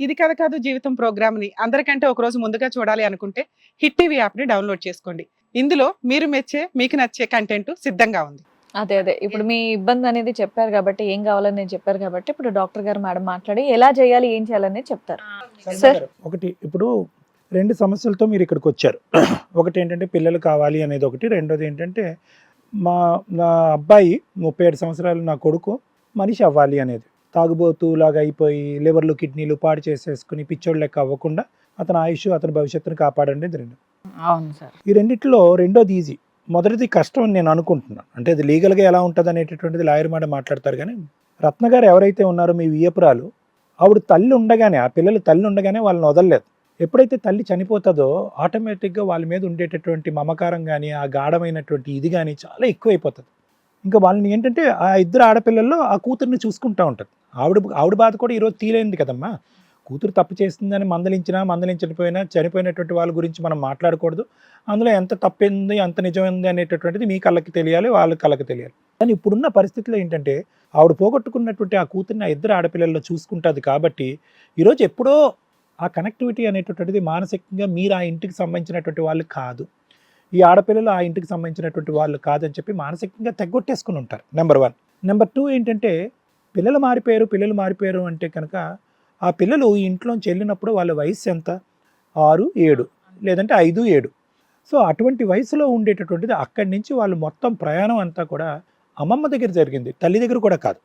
ఇది కథ కాదు జీవితం ప్రోగ్రామ్ని అందరికంటే ఒక రోజు ముందుగా చూడాలి అనుకుంటే హిట్ టీవీ యాప్ని డౌన్లోడ్ చేసుకోండి. ఇందులో మీరు మెచ్చే మీకు నచ్చే కంటెంట్ సిద్ధంగా ఉంది. అదే అదే. ఇప్పుడు మీ ఇబ్బంది అనేది చెప్పారు కాబట్టి ఏం కావాలని చెప్పారు కాబట్టి ఇప్పుడు డాక్టర్ గారు మేడం మాట్లాడి ఎలా చేయాలి ఏం చేయాలని చెప్తారు. సార్. ఒకటి ఇప్పుడు రెండు సమస్యలతో మీరు ఇక్కడికి వచ్చారు. ఒకటి ఏంటంటే పిల్లలు కావాలి అనేది ఒకటి. రెండోది ఏంటంటే మా నా అబ్బాయి ముప్పై ఏడు సంవత్సరాలు నా కొడుకు మనిషి అవ్వాలి అనేది. తాగుబోతూ లాగా అయిపోయి లివర్లు కిడ్నీలు పాడు చేసేసుకుని పిచ్చోడు లెక్క అవ్వకుండా అతని ఆయుష్ అతని భవిష్యత్తును కాపాడండి రెండు అవును సార్. ఈ రెండిట్లో రెండోది ఈజీ. మొదటిది కష్టం అని నేను అనుకుంటున్నాను అంటే అది లీగల్గా ఎలా ఉంటుంది అనేటటువంటిది లాయర్ మాట మాట్లాడతారు కానీ రత్న గారు ఎవరైతే ఉన్నారో మీ వియ్యపురాలు ఆవిడ తల్లి ఉండగానే ఆ పిల్లలు తల్లి ఉండగానే వాళ్ళని వదలలేదు. ఎప్పుడైతే తల్లి చనిపోతుందో ఆటోమేటిక్గా వాళ్ళ మీద ఉండేటటువంటి మమకారం కానీ ఆ గాఢమైనటువంటి ఇది కానీ చాలా ఎక్కువైపోతుంది. ఇంకా వాళ్ళని ఏంటంటే ఆ ఇద్దరు ఆడపిల్లల్లో ఆ కూతుర్ని చూసుకుంటూ ఉంటుంది. ఆవిడ ఆవిడ బాధ కూడా ఈరోజు తీలేంది కదమ్మా. కూతురు తప్పు చేస్తుందని మందలించినా మందలించకపోయినా చనిపోయినటువంటి వాళ్ళ గురించి మనం మాట్లాడకూడదు. అందులో ఎంత తప్పింది ఎంత నిజమైంది అనేటటువంటిది మీ కళ్ళకి తెలియాలి వాళ్ళ కళ్ళకి తెలియాలి. కానీ ఇప్పుడున్న పరిస్థితిలో ఏంటంటే ఆవిడ పోగొట్టుకున్నటువంటి ఆ కూతుర్ని ఆ ఇద్దరు ఆడపిల్లల్లో చూసుకుంటుంది కాబట్టి ఈరోజు ఎప్పుడో ఆ కనెక్టివిటీ అనేటటువంటిది మానసికంగా మీరు ఆ ఇంటికి సంబంధించినటువంటి వాళ్ళు కాదు. ఈ ఆడపిల్లలు ఆ ఇంటికి సంబంధించినటువంటి వాళ్ళు కాదని చెప్పి మానసికంగా తెగొట్టేసుకుని ఉంటారు నెంబర్ వన్ నెంబర్ టూ ఏంటంటే పిల్లలు మారిపోయారు పిల్లలు మారిపోయారు అంటే కనుక ఆ పిల్లలు ఈ ఇంట్లోంచి వెళ్ళినప్పుడు వాళ్ళ వయసు ఎంత? ఆరు ఏడు లేదంటే ఐదు ఏడు. సో అటువంటి వయసులో ఉండేటటువంటిది అక్కడి నుంచి వాళ్ళు మొత్తం ప్రయాణం అంతా కూడా అమ్మమ్మ దగ్గర జరిగింది తల్లి దగ్గర కూడా కాదు.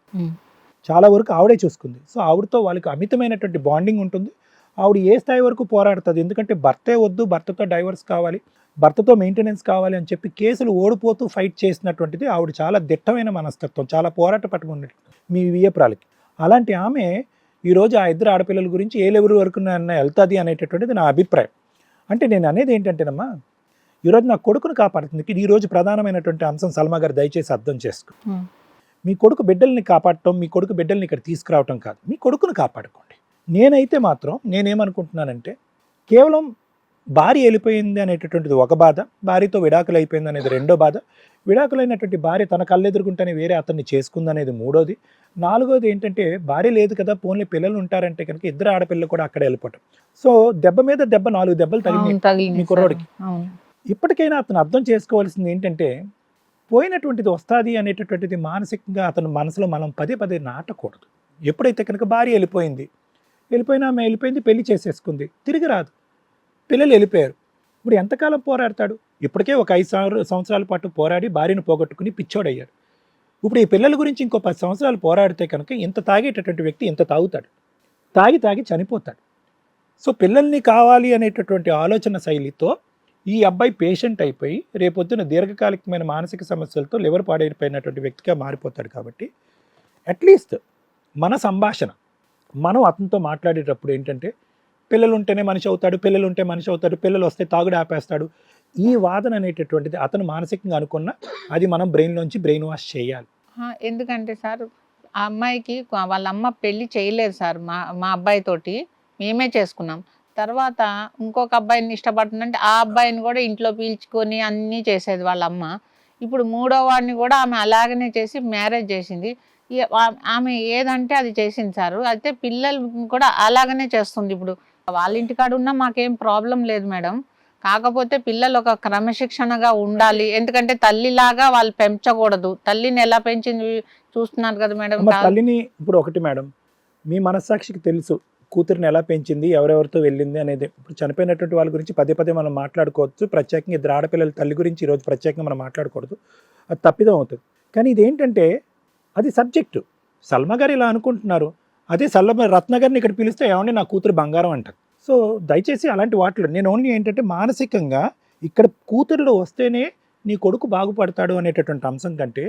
చాలా వరకు ఆవిడే చూసుకుంది. సో ఆవిడతో వాళ్ళకి అమితమైనటువంటి బాండింగ్ ఉంటుంది. ఆవిడ ఏ స్థాయి వరకు పోరాడుతుంది? ఎందుకంటే భర్తే వద్దు భర్తతో డైవర్స్ కావాలి. భర్తతో మెయింటెనెన్స్ కావాలి అని చెప్పి కేసులు ఓడిపోతూ ఫైట్ చేసినటువంటిది ఆవిడ చాలా దిట్టమైన మనస్తత్వం చాలా పోరాట పట్టుకున్న మీ వియ్యపురాలకి. అలాంటి ఆమె ఈరోజు ఆ ఇద్దరు ఆడపిల్లల గురించి ఏ లెవెల్ వరకు నన్ను వెళ్తుంది అనేటటువంటిది నా అభిప్రాయం. అంటే నేను అనేది ఏంటంటేనమ్మా ఈరోజు నా కొడుకును కాపాడుతుంది. ఈ రోజు ప్రధానమైనటువంటి అంశం సల్మా గారు దయచేసి అర్థం చేసుకో. మీ కొడుకు బిడ్డల్ని కాపాడటం మీ కొడుకు బిడ్డల్ని ఇక్కడ తీసుకురావటం కాదు. మీ కొడుకును కాపాడుకోండి. నేనైతే మాత్రం నేనేమనుకుంటున్నానంటే కేవలం భార్య వెళ్ళిపోయింది అనేటటువంటిది ఒక బాధ భార్యతో విడాకులు అయిపోయింది అనేది రెండో బాధ. విడాకులైనటువంటి భార్య తన కళ్ళెదురుకుంటేనే వేరే అతన్ని చేసుకుంది అనేది మూడోది. నాలుగోది ఏంటంటే భార్య లేదు కదా పోన్లీ పిల్లలు ఉంటారంటే కనుక ఇద్దరు ఆడపిల్లలు కూడా అక్కడ వెళ్ళిపోవటం. సో దెబ్బ మీద దెబ్బ నాలుగు దెబ్బలు తగిలి. కుర్రోడికి. ఇప్పటికైనా అతను అర్థం చేసుకోవాల్సింది ఏంటంటే పోయినటువంటిది వస్తుంది అనేటటువంటిది మానసికంగా అతను మనసులో మనం పదే పదే నాటకూడదు. ఎప్పుడైతే కనుక భార్య వెళ్ళిపోయింది వెళ్ళిపోయినా ఆమె వెళ్ళిపోయింది పెళ్ళి చేసేసుకుంది తిరిగి రాదు. పిల్లలు వెళ్ళిపోయారు. ఇప్పుడు ఎంతకాలం పోరాడతాడు? ఇప్పటికే ఒక ఐదు సంవ- సంవత్సరాల పాటు పోరాడి భార్యను పోగొట్టుకుని పిచ్చోడయ్యాడు. ఇప్పుడు ఈ పిల్లల గురించి ఇంకో పది సంవత్సరాలు పోరాడితే కనుక ఇంత తాగేటటువంటి వ్యక్తి ఇంత తాగుతాడు. తాగి తాగి చనిపోతాడు. సో పిల్లల్ని కావాలి అనేటటువంటి ఆలోచన శైలితో ఈ అబ్బాయి పేషెంట్ అయిపోయి రేపొద్దున దీర్ఘకాలికమైన మానసిక సమస్యలతో లివర్ పాడైపోయినటువంటి వ్యక్తిగా మారిపోతాడు కాబట్టి అట్లీస్ట్ మన సంభాషణ మనం అతనితో మాట్లాడేటప్పుడు ఏంటంటే పిల్లలు ఉంటేనే మనిషి అవుతాడు పిల్లలు ఉంటే మనిషి అవుతాడు పిల్లలు వస్తే తాగుడు ఆపేస్తాడు. ఈ వాదన అనేటటువంటిది అతను మానసికంగా అనుకున్న అది మనం బ్రెయిన్లోంచి బ్రెయిన్ వాష్ చేయాలి. ఎందుకంటే సార్ ఆ అమ్మాయికి వాళ్ళ అమ్మ పెళ్ళి చేయలేదు సార్ మా మా అబ్బాయి తోటి. మేమే చేసుకున్నాం. తర్వాత ఇంకొక అబ్బాయిని ఇష్టపడుతుందంటే ఆ అబ్బాయిని కూడా ఇంట్లో పీల్చుకొని అన్నీ చేసేది వాళ్ళ అమ్మ ఇప్పుడు మూడో వాడిని కూడా ఆమె అలాగనే చేసి మ్యారేజ్ చేసింది. ఆమె ఏదంటే అది చేసింది సార్. అయితే పిల్లలు కూడా అలాగనే చేస్తుంది ఇప్పుడు. వాళ్ళ ఇంటికాడ ఉన్నా మాకేం ప్రాబ్లం లేదు మేడం. కాకపోతే పిల్లలు ఒక క్రమశిక్షణగా ఉండాలి. ఎందుకంటే తల్లిలాగా వాళ్ళు పెంచకూడదు. తల్లిని ఎలా పెంచింది చూస్తున్నారు కదా మేడం. తల్లిని ఇప్పుడు ఒకటి మేడం. మీ మనస్సాక్షికి తెలుసు కూతురిని ఎలా పెంచింది ఎవరెవరితో వెళ్ళింది అనేది. ఇప్పుడు చనిపోయినటువంటి వాళ్ళ గురించి పదే పదే మనం మాట్లాడుకోవచ్చు. ప్రత్యేకంగా ఇద్దరు ఆడపిల్లల తల్లి గురించి ఈరోజు ప్రత్యేకంగా మనం మాట్లాడకూడదు అది తప్పిదం అవుతుంది. కానీ ఇది ఏంటంటే అది సబ్జెక్టు. సల్మా గారు ఇలా అనుకుంటున్నారు. అదే సల్మ రత్న గారిని ఇక్కడ పిలిస్తే ఏమండి నా కూతురు బంగారం అంటారు సో దయచేసి అలాంటి వాటిలో నేను ఓన్లీ ఏంటంటే మానసికంగా ఇక్కడ కూతుర్లు వస్తేనే నీ కొడుకు బాగుపడతాడు అనేటటువంటి అంశం కంటే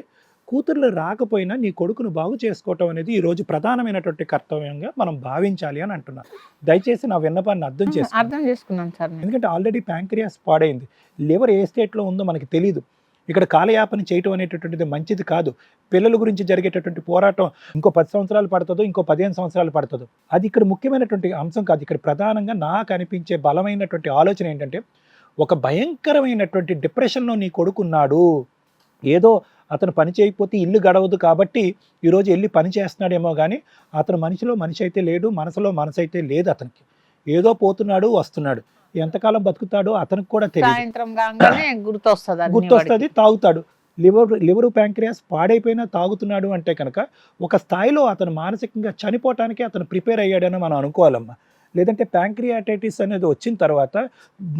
కూతుర్లు రాకపోయినా నీ కొడుకును బాగు చేసుకోవటం అనేది ఈ రోజు ప్రధానమైనటువంటి కర్తవ్యంగా మనం భావించాలి అని అంటున్నాను దయచేసి నా విన్నపాన్ని అర్థం చేసుకోండి అర్థం చేసుకున్నాను సార్ ఎందుకంటే ఆల్రెడీ ప్యాంక్రియాస్ పాడైంది. లివర్ ఏ స్టేట్లో ఉందో మనకి తెలియదు ఇక్కడ కాలయాపన చేయటం అనేటటువంటిది మంచిది కాదు. పిల్లల గురించి జరిగేటటువంటి పోరాటం ఇంకో పది సంవత్సరాలు పడుతుందో ఇంకో పదిహేను సంవత్సరాలు పడుతుందో. అది ఇక్కడ ముఖ్యమైనటువంటి అంశం కాదు. ఇక్కడ ప్రధానంగా నాకు అనిపించే బలమైనటువంటి ఆలోచన ఏంటంటే ఒక భయంకరమైనటువంటి డిప్రెషన్లో నీ కొడుకున్నాడు. ఏదో అతను పని చేయకపోతే ఇల్లు గడవదు కాబట్టి ఈరోజు వెళ్ళి పని చేస్తున్నాడేమో కానీ అతను మనిషిలో మనిషి అయితే లేడు మనసులో మనసు అయితే లేదు అతనికి. ఏదో పోతున్నాడు వస్తున్నాడు. ఎంతకాలం బతుకుతాడో అతనికి కూడా తెలియదు గుర్తొస్తుంది తాగుతాడు. లివర్ లివర్ ప్యాంక్రియాస్ పాడైపోయినా తాగుతున్నాడు అంటే కనుక ఒక స్థాయిలో అతను మానసికంగా చనిపోవటానికి అతను ప్రిపేర్ అయ్యాడని మనం అనుకోవాలమ్మా. లేదంటే ప్యాంక్రియాటైటిస్ అనేది వచ్చిన తర్వాత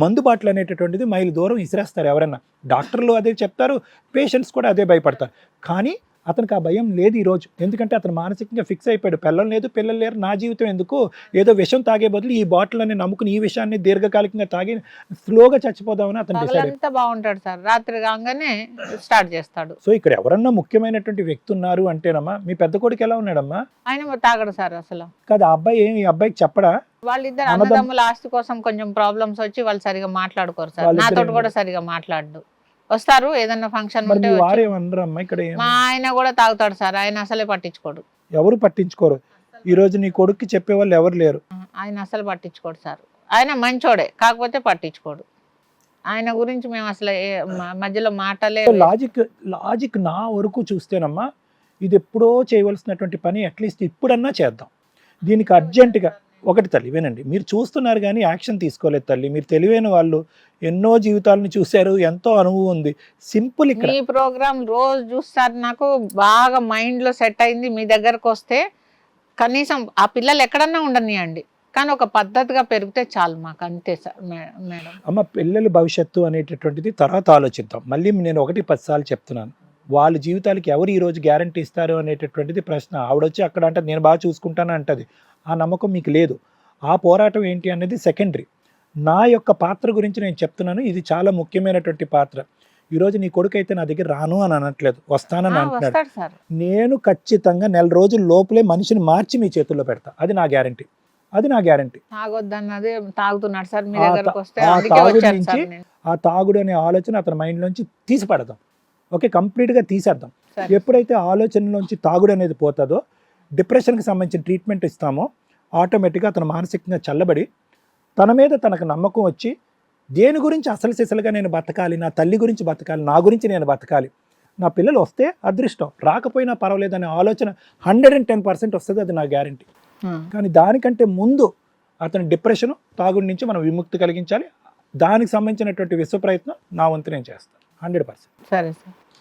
మందు బాటలు అనేటటువంటిది మైలు దూరం ఇసిరేస్తారు ఎవరన్నా డాక్టర్లు అదే చెప్తారు పేషెంట్స్ కూడా అదే భయపడతారు. కానీ అతనికి ఆ భయం లేదు ఈరోజు. ఎందుకంటే అతను మానసికంగా ఫిక్స్ అయిపోయాడు. పిల్లలు లేదు పిల్లలు లేరు. నా జీవితం ఎందుకు? ఏదో విషం తాగే బదులు ఈ బాటిల్ అని నమ్ముకుని ఈ విషయాన్ని దీర్ఘకాలికంగా తాగి స్లోగా చచ్చిపోదామని అతను డిసైడ్ బాగుంటాడు సార్. రాత్రి కాగానే స్టార్ట్ చేస్తాడు. సో ఇక్కడ ఎవరన్నా ముఖ్యమైనటువంటి వ్యక్తి ఉన్నారు అంటేనమ్మా మీ పెద్ద కొడుకు ఎలా ఉన్నాడమ్మా? ఆయన తాగడు సార్ అసలు. కాదు ఆ అబ్బాయి ఏమి ఈ అబ్బాయికి చెప్పడా? వాళ్ళిద్దరు అన్నదమ్- అన్నదమ్ముల ఆస్తి కోసం కొంచెం ప్రాబ్లమ్స్ వచ్చి వాళ్ళు సరిగా మాట్లాడుకోరు సార్. నాతో కూడా సరిగా మాట్లాడు వస్తారు ఏదన్నా ఫంక్షన్ ఉంటే ఇక్కడ మా ఆయన కూడా తాగుతాడు సార్ ఆయన అసలే పట్టించుకోడు. ఎవరు పట్టించుకోరు. ఈ రోజు నీ కొడుక్కి చెప్పే వాళ్ళు ఎవరు లేరు. ఆయన అసలు పట్టించుకోడు సార్. ఆయన మంచోడే కాకపోతే పట్టించుకోడు. ఆయన గురించి మేము అసలు మధ్యలో మాటలే లాజిక్ లాజిక్ నా వరకు చూస్తేనమ్మా ఇది ఎప్పుడో చేయవలసినటువంటి పని అట్లీస్ట్ ఇప్పుడన్నా చేద్దాం. దీనికి అర్జెంటుగా ఒకటి తల్లి వినండి. మీరు చూస్తున్నారు కానీ యాక్షన్ తీసుకోలేదు తల్లి. మీరు తెలివైన వాళ్ళు ఎన్నో జీవితాలను చూశారు ఎంతో అనుభవం ఉంది. సింపుల్ ఇక్కడ. మీ ప్రోగ్రామ్ రోజు చూస్తారు నాకు బాగా మైండ్లో సెట్ అయింది. మీ దగ్గరకు వస్తే కనీసం ఆ పిల్లలు ఎక్కడన్నా ఉండనియండి. కానీ ఒక పద్ధతిగా పెరిగితే చాలు మాకు అంతే సార్ మేడం. అమ్మ పిల్లల భవిష్యత్తు అనేటటువంటిది తర్వాత ఆలోచిద్దాం. మళ్ళీ నేను ఒకటి పదిసార్లు చెప్తున్నాను. వాళ్ళ జీవితాలకి ఎవరు ఈ రోజు గ్యారంటీ ఇస్తారు అనేటటువంటిది ప్రశ్న. ఆవిడొచ్చి అక్కడ అంటే నేను బాగా చూసుకుంటాను అంటది. ఆ నమ్మకం మీకు లేదు. ఆ పోరాటం ఏంటి అనేది సెకండరీ నా యొక్క పాత్ర గురించి నేను చెప్తున్నాను. ఇది చాలా ముఖ్యమైనటువంటి పాత్ర. ఈరోజు నీ కొడుకు అయితే నా దగ్గర రాను అని అనట్లేదు. వస్తానని అంటున్నాడు. నేను ఖచ్చితంగా నెల రోజుల లోపలే మనిషిని మార్చి మీ చేతుల్లో పెడతా. అది నా గ్యారంటీ అది నా గ్యారంటీ తాగొద్దన్నది తాగుతున్నాడు సార్. మీ ఆ దగ్గరకు తా- వస్తే ఆ అందుకే తాగుడు నుంచి అనే ఆలోచన అతని మైండ్లోంచి తీసి పడదాం. ఓకే కంప్లీట్గా తీసేద్దాం. ఎప్పుడైతే ఆలోచనలోంచి తాగుడు అనేది పోతుందో డిప్రెషన్కి సంబంధించిన ట్రీట్మెంట్ ఇస్తామో ఆటోమేటిక్గా అతను మానసికంగా చల్లబడి తన మీద తనకు నమ్మకం వచ్చి దేని గురించి అసలు సిసలుగా నేను బతకాలి? నా తల్లి గురించి బతకాలి? నా గురించి నేను బతకాలి? నా పిల్లలు వస్తే అదృష్టం. రాకపోయినా పర్వాలేదు అనే ఆలోచన హండ్రెడ్ అండ్ టెన్ పర్సెంట్ వస్తుంది అది నా గ్యారంటీ. కానీ దానికంటే ముందు అతని డిప్రెషన్ తాగుడి నుంచి మనం విముక్తి కలిగించాలి. దానికి సంబంధించినటువంటి విశ్వ ప్రయత్నం నా వంతు నేను చేస్తాను. Hundred percent. సరే sir.